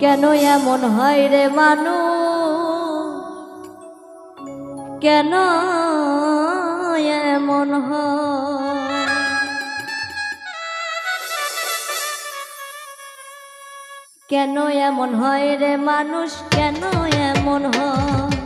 কেন এমন হয় রে মানু কেন এমন হয়? কেন এমন হয় রে মানুষ? কেন এমন হয়?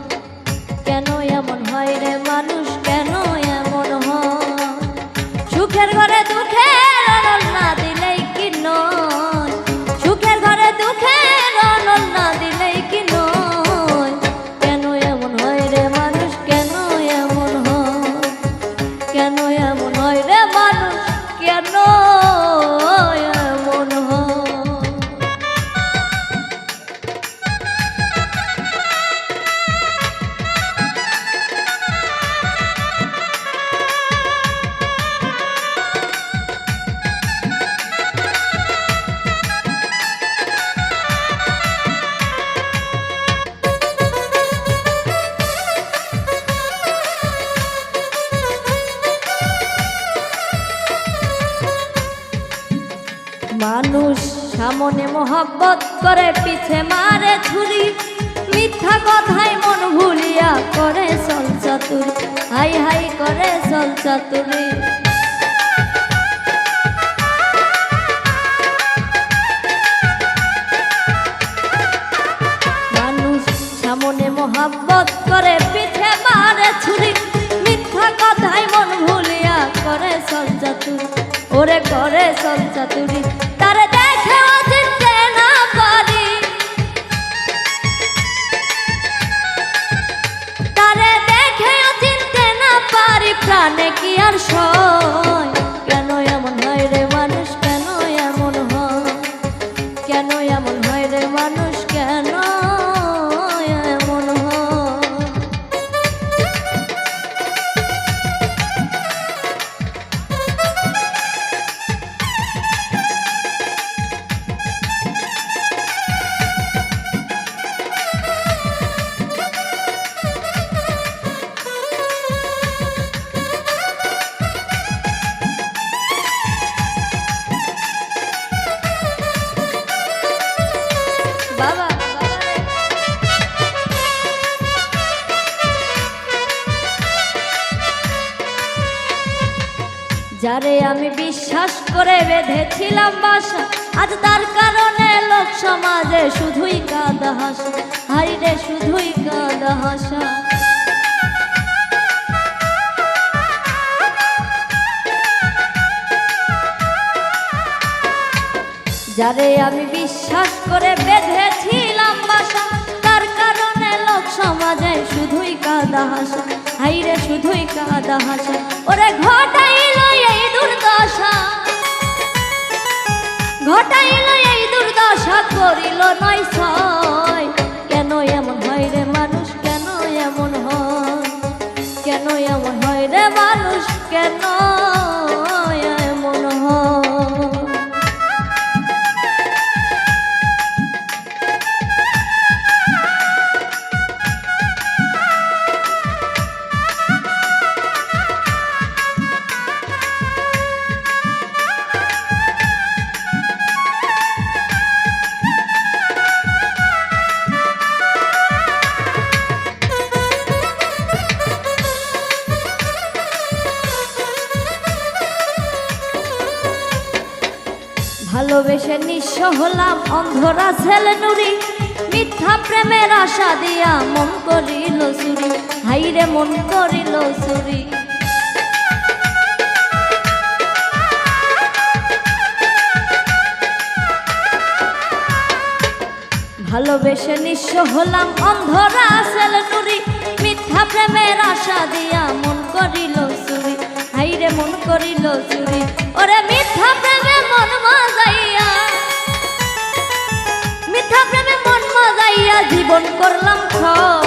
মানুষ সামনে মোহাব্বত করে, পিছে মারে ছুরি। মিথ্যা কথায় মন ভুলিয়া করে চল চাতুরি। হাই হাই করে চল চাতুরি। মানুষ সামনে মোহাব্বত করে, পিছে মারে ছুরি। মিথ্যা কথায় মন ভুলিয়া করে চল ওরে করে চল চাতুরি, তারে দেখে না পারি। তারে দেখে চিনতে না পারি, প্রাণে কি আর সয়? কেন এমন হয় রে মানুষ, কেন এমন হয়? কেন এমন হয় রে মানুষ, কেন যারে আমি বিশ্বাস করে বেঁধেছিলাম বাসা, আজ তার কারণে লোক সমাজে শুধুই কাঁদা হাসা। হাই রে শুধুই কাঁদা হাসা। যারে আমি বিশ্বাস করে বেঁধেছিলাম কাদা হাসা হাইরে শুধুই কাদা হাসা। ওরে ঘটাইল ভালোবেসে নিঃস্ব হলাম অন্ধরা ছেলে নুরি। মিথ্যা প্রেমের আশা দিয়া মন করিল চুরি। হাইরে মন করিল চুরি। ভালোবেসে নিঃস্ব হলাম অন্ধরা ছেলে নুরি। মিথ্যা প্রেমের আশা দিয়া মন করিল চুরি। হাইরে মন করিল চুরি। ওরে জীবন করলাম ক্ষয়